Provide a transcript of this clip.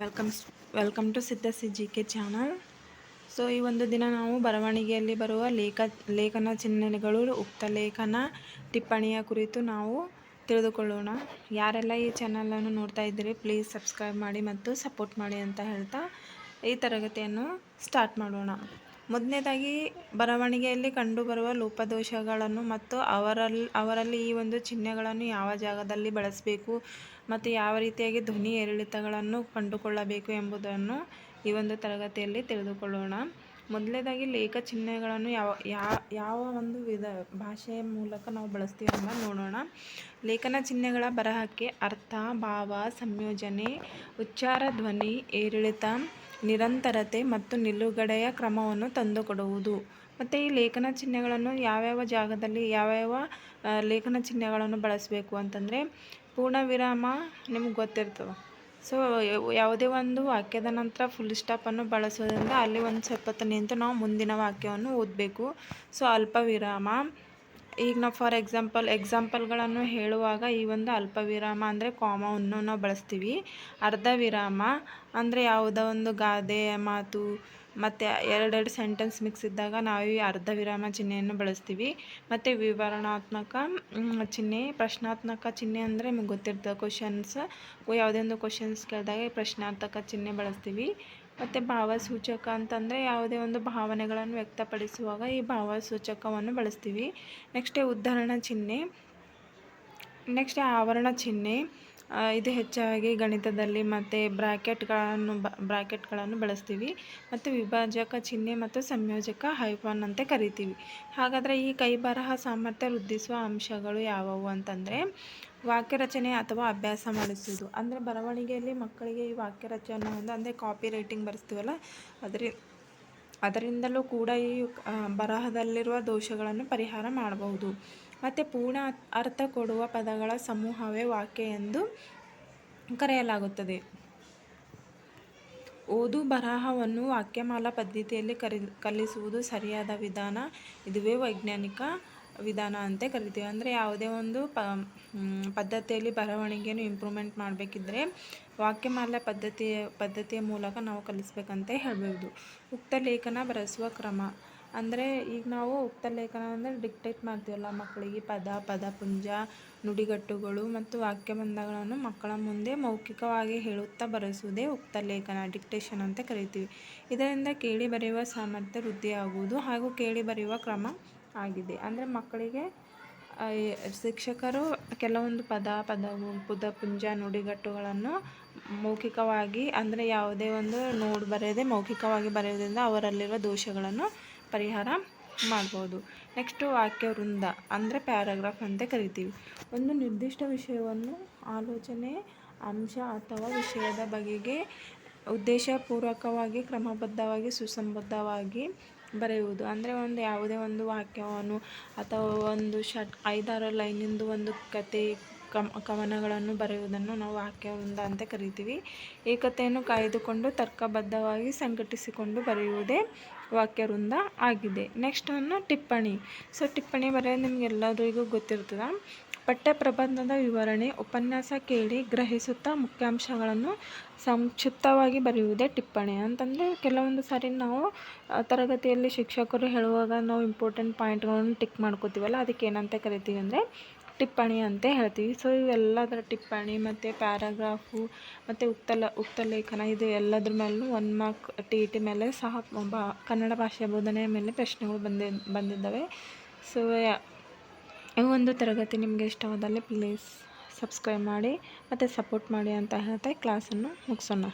Welcome welcome to ಸಿದ್ಧಸಿ G K channel so ಈ ಒಂದು ದಿನ ನಾವು ಬರವಣಿಗೆಯಲ್ಲಿ ಬರುವ ಲೇಖ, ಲೇಖನ ಚಿಹ್ನೆಗಳು, ಉಕ್ತ ಲೇಖನ ಟಿಪ್ಪಣಿಯ ಕುರಿತು ನಾವು ತಿಳಿದುಕೊಳ್ಳೋಣ. ಯಾರೆಲ್ಲ ಈ ಚಾನಲನ್ನು ನೋಡ್ತಾ ಇದ್ದೀರಿ ಪ್ಲೀಸ್ ಸಬ್ಸ್ಕ್ರೈಬ್ ಮಾಡಿ ಮತ್ತು ಸಪೋರ್ಟ್ ಮಾಡಿ ಅಂತ ಹೇಳ್ತಾ ಈ ತರಗತಿಯನ್ನು ಸ್ಟಾರ್ಟ್ ಮಾಡೋಣ. ಮೊದಲನೇದಾಗಿ ಬರವಣಿಗೆಯಲ್ಲಿ ಕಂಡುಬರುವ ಲೋಪದೋಷಗಳನ್ನು ಮತ್ತು ಅವರಲ್ಲಿ ಅವರಲ್ಲಿ ಈ ಒಂದು ಚಿಹ್ನೆಗಳನ್ನು ಯಾವ ಜಾಗದಲ್ಲಿ ಬಳಸಬೇಕು ಮತ್ತು ಯಾವ ರೀತಿಯಾಗಿ ಧ್ವನಿ ಏರಿಳಿತಗಳನ್ನು ಕಂಡುಕೊಳ್ಳಬೇಕು ಎಂಬುದನ್ನು ಈ ಒಂದು ತರಗತಿಯಲ್ಲಿ ತಿಳಿದುಕೊಳ್ಳೋಣ. ಮೊದಲನೇದಾಗಿ ಲೇಖ ಚಿಹ್ನೆಗಳನ್ನು ಯಾವ ಯಾವ ಒಂದು ವಿಧ ಭಾಷೆಯ ಮೂಲಕ ನಾವು ಬಳಸ್ತೀವಿ ಅಂತ ನೋಡೋಣ. ಲೇಖನ ಚಿಹ್ನೆಗಳ ಬರಹಕ್ಕೆ ಅರ್ಥ, ಭಾವ, ಸಂಯೋಜನೆ, ಉಚ್ಚಾರ, ಧ್ವನಿ, ಏರಿಳಿತ ನಿರಂತರತೆ ಮತ್ತು ನಿಲುಗಡೆಯ ಕ್ರಮವನ್ನು ತಂದುಕೊಡುವುದು. ಮತ್ತು ಈ ಲೇಖನ ಚಿಹ್ನೆಗಳನ್ನು ಯಾವ್ಯಾವ ಜಾಗದಲ್ಲಿ ಯಾವ್ಯಾವ ಲೇಖನ ಚಿಹ್ನೆಗಳನ್ನು ಬಳಸಬೇಕು ಅಂತಂದರೆ ಪೂರ್ಣ ವಿರಾಮ ನಿಮ್ಗೆ ಗೊತ್ತಿರ್ತವೆ ಸೊ ಯಾವುದೇ ಒಂದು ವಾಕ್ಯದ ನಂತರ ಫುಲ್ ಸ್ಟಾಪನ್ನು ಬಳಸೋದ್ರಿಂದ ಅಲ್ಲಿ ಒಂದು ಸ್ವಲ್ಪ ಹೊತ್ತು ನಿಂತು ನಾವು ಮುಂದಿನ ವಾಕ್ಯವನ್ನು ಓದಬೇಕು. ಸೊ ಅಲ್ಪ ವಿರಾಮ ಈಗ ನಾವು ಫಾರ್ ಎಕ್ಸಾಂಪಲ್ ಎಕ್ಸಾಂಪಲ್ಗಳನ್ನು ಹೇಳುವಾಗ ಈ ಒಂದು ಅಲ್ಪ ವಿರಾಮ ಅಂದರೆ ಕಾಮವನ್ನು ನಾವು ಬಳಸ್ತೀವಿ. ಅರ್ಧ ವಿರಾಮ ಅಂದರೆ ಯಾವುದೋ ಒಂದು ಗಾದೆ, ಮಾತು, ಮತ್ತು ಎರಡೆರಡು ಸೆಂಟೆನ್ಸ್ ಮಿಕ್ಸ್ ಇದ್ದಾಗ ನಾವು ಈ ಅರ್ಧ ವಿರಾಮ ಚಿಹ್ನೆಯನ್ನು ಬಳಸ್ತೀವಿ. ಮತ್ತು ವಿವರಣಾತ್ಮಕ ಚಿಹ್ನೆ, ಪ್ರಶ್ನಾತ್ಮಕ ಚಿಹ್ನೆ ಅಂದರೆ ನಿಮಗೆ ಗೊತ್ತಿರ್ತದೆ. ಕ್ವಶನ್ಸ್ ಯಾವುದೇ ಒಂದು ಕ್ವಶನ್ಸ್ ಕೇಳಿದಾಗ ಪ್ರಶ್ನಾರ್ಥಕ ಚಿಹ್ನೆ ಬಳಸ್ತೀವಿ. ಮತ್ತು ಭಾವಸೂಚಕ ಅಂತಂದರೆ ಯಾವುದೇ ಒಂದು ಭಾವನೆಗಳನ್ನು ವ್ಯಕ್ತಪಡಿಸುವಾಗ ಈ ಭಾವಸೂಚಕವನ್ನು ಬಳಸ್ತೀವಿ. ನೆಕ್ಸ್ಟ್ ಉದ್ಧರಣ ಚಿಹ್ನೆ. ನೆಕ್ಸ್ಟ್ ಆವರಣ ಚಿಹ್ನೆ. ಇದು ಹೆಚ್ಚಾಗಿ ಗಣಿತದಲ್ಲಿ ಮತ್ತು ಬ್ರಾಕೆಟ್ಗಳನ್ನು ಬ್ರ್ಯಾಕೆಟ್ಗಳನ್ನು ಬಳಸ್ತೀವಿ. ಮತ್ತು ವಿಭಾಜಕ ಚಿಹ್ನೆ ಮತ್ತು ಸಂಯೋಜಕ ಹೈಫಾನ್ ಅಂತ ಕರಿತೀವಿ. ಹಾಗಾದರೆ ಈ ಕೈ ಬರಹ ಸಾಮರ್ಥ್ಯ ವೃದ್ಧಿಸುವ ಅಂಶಗಳು ಯಾವುವು ಅಂತಂದರೆ ವಾಕ್ಯ ರಚನೆ ಅಥವಾ ಅಭ್ಯಾಸ ಮಾಡಿಸುವುದು ಅಂದರೆ ಬರವಣಿಗೆಯಲ್ಲಿ ಮಕ್ಕಳಿಗೆ ಈ ವಾಕ್ಯ ರಚನೆ ಒಂದು ಅಂದರೆ ಕಾಪಿ ರೈಟಿಂಗ್ ಬರೆಸ್ತೀವಲ್ಲ, ಅದರಿ, ಅದರಿಂದಲೂ ಕೂಡ ಈ ಬರಹದಲ್ಲಿರುವ ದೋಷಗಳನ್ನು ಪರಿಹಾರ ಮಾಡಬಹುದು ಮತ್ತು ಪೂರ್ಣ ಅರ್ಥ ಕೊಡುವ ಪದಗಳ ಸಮೂಹವೇ ವಾಕ್ಯ ಎಂದು ಕರೆಯಲಾಗುತ್ತದೆ. ಓದು ಬರಹವನ್ನು ವಾಕ್ಯಮಾಲಾ ಪದ್ಧತಿಯಲ್ಲಿ ಕರಿ, ಕಲಿಸುವುದು ಸರಿಯಾದ ವಿಧಾನ, ಇದುವೇ ವೈಜ್ಞಾನಿಕ ವಿಧಾನ ಅಂತ ಕರಿತೀವಿ. ಅಂದರೆ ಯಾವುದೇ ಒಂದು ಪ ಪದ್ಧತಿಯಲ್ಲಿ ಬರವಣಿಗೆಯನ್ನು ಇಂಪ್ರೂವ್ಮೆಂಟ್ ಮಾಡಬೇಕಿದ್ರೆ ವಾಕ್ಯಮಾಲಾ ಪದ್ಧತಿಯ ಪದ್ಧತಿಯ ಮೂಲಕ ನಾವು ಕಲಿಸ್ಬೇಕಂತ ಹೇಳ್ಬೋದು. ಉಕ್ತ ಲೇಖನ ಬರೆಸುವ ಕ್ರಮ. ಅಂದರೆ ಈಗ ನಾವು ಉಕ್ತ ಲೇಖನ ಅಂದರೆ ಡಿಕ್ಟೇಟ್ ಮಾಡ್ತೀವಲ್ಲ ಮಕ್ಕಳಿಗೆ. ಪದ ಪದಪುಂಜ ನುಡಿಗಟ್ಟುಗಳು ಮತ್ತು ವಾಕ್ಯಬಂಧಗಳನ್ನು ಮಕ್ಕಳ ಮುಂದೆ ಮೌಖಿಕವಾಗಿ ಹೇಳುತ್ತಾ ಬರೆಸುವುದೇ ಉಕ್ತ ಲೇಖನ ಡಿಕ್ಟೇಷನ್ ಅಂತ ಕರಿತೀವಿ. ಇದರಿಂದ ಕೇಳಿ ಬರೆಯುವ ಸಾಮರ್ಥ್ಯ ವೃದ್ಧಿಯಾಗುವುದು ಹಾಗೂ ಕೇಳಿ ಬರೆಯುವ ಕ್ರಮ ಆಗಿದೆ. ಅಂದರೆ ಮಕ್ಕಳಿಗೆ ಶಿಕ್ಷಕರು ಕೆಲವೊಂದು ಪದ ಪದವು ಪುಂಜ, ನುಡಿಗಟ್ಟುಗಳನ್ನು ಮೌಖಿಕವಾಗಿ, ಅಂದರೆ ಯಾವುದೇ ಒಂದು ನೋಡಿ ಬರೆಯದೆ ಮೌಖಿಕವಾಗಿ ಬರೆಯೋದ್ರಿಂದ ಅವರಲ್ಲಿರುವ ದೋಷಗಳನ್ನು ಪರಿಹಾರ ಮಾಡ್ಬೋದು. ನೆಕ್ಸ್ಟು ವಾಕ್ಯ ವೃಂದ, ಅಂದರೆ ಪ್ಯಾರಾಗ್ರಾಫ್ ಅಂತ ಕರಿತೀವಿ. ಒಂದು ನಿರ್ದಿಷ್ಟ ವಿಷಯವನ್ನು ಆಲೋಚನೆ, ಅಂಶ ಅಥವಾ ವಿಷಯದ ಬಗೆಗೆ ಉದ್ದೇಶಪೂರ್ವಕವಾಗಿ, ಕ್ರಮಬದ್ಧವಾಗಿ, ಸುಸಂಬದ್ಧವಾಗಿ ಬರೆಯುವುದು. ಅಂದರೆ ಒಂದು ಯಾವುದೇ ಒಂದು ವಾಕ್ಯವನ್ನು ಅಥವಾ ಒಂದು ಷಟ್, ಐದಾರು ಲೈನಿಂದು ಒಂದು ಕತೆ, ಕಮ್, ಕವನಗಳನ್ನು ಬರೆಯುವುದನ್ನು ನಾವು ವಾಕ್ಯವೃಂದ ಅಂತ ಕರಿತೀವಿ. ಏಕತೆಯನ್ನು ಕಾಯ್ದುಕೊಂಡು ತರ್ಕಬದ್ಧವಾಗಿ ಸಂಘಟಿಸಿಕೊಂಡು ಬರೆಯುವುದೇ ವಾಕ್ಯವೃಂದ ಆಗಿದೆ. ನೆಕ್ಸ್ಟ್ ಅನ್ನು ಟಿಪ್ಪಣಿ. ಸೊ ಟಿಪ್ಪಣಿ ಬರೆಯೋದು ನಿಮಗೆಲ್ಲರಿಗೂ ಗೊತ್ತಿರ್ತದೆ. ಪಠ್ಯ ಪ್ರಬಂಧದ ವಿವರಣೆ ಉಪನ್ಯಾಸ ಕೇಳಿ ಗ್ರಹಿಸುತ್ತಾ ಮುಖ್ಯಾಂಶಗಳನ್ನು ಸಂಕ್ಷಿಪ್ತವಾಗಿ ಬರೆಯುವುದೇ ಟಿಪ್ಪಣಿ. ಅಂತಂದರೆ ಕೆಲವೊಂದು ಸಾರಿ ನಾವು ತರಗತಿಯಲ್ಲಿ ಶಿಕ್ಷಕರು ಹೇಳುವಾಗ ನಾವು ಇಂಪಾರ್ಟೆಂಟ್ ಪಾಯಿಂಟ್ಗಳನ್ನು ಟಿಕ್ ಮಾಡ್ಕೋತೀವಲ್ಲ ಅದಕ್ಕೆ ಏನಂತ ಕರಿತೀವಿ ಅಂದರೆ ಟಿಪ್ಪಣಿ ಅಂತ ಹೇಳ್ತೀವಿ. ಸೊ ಇವೆಲ್ಲದರ ಟಿಪ್ಪಣಿ ಮತ್ತು ಪ್ಯಾರಾಗ್ರಾಫು ಮತ್ತು ಉಕ್ತಲ ಉಕ್ತಲೇಖನ ಇದು ಎಲ್ಲದ್ರ ಮೇಲೂ ಒನ್ ಮಾರ್ಕ್ ಟಿ ಟಿ ಮೇಲೆ ಸಹ ಬಾ, ಕನ್ನಡ ಭಾಷೆ ಬೋಧನೆಯ ಮೇಲೆ ಪ್ರಶ್ನೆಗಳು ಬಂದಿ, ಬಂದಿದ್ದಾವೆ. ಸೊ ಈ ಒಂದು ತರಗತಿ ನಿಮಗೆ ಇಷ್ಟವಾದಲ್ಲಿ ಪ್ಲೀಸ್ ಸಬ್ಸ್ಕ್ರೈಬ್ ಮಾಡಿ ಮತ್ತು ಸಪೋರ್ಟ್ ಮಾಡಿ ಅಂತ ಹೇಳ್ತಾ ಕ್ಲಾಸನ್ನು ಮುಗಿಸೋಣ.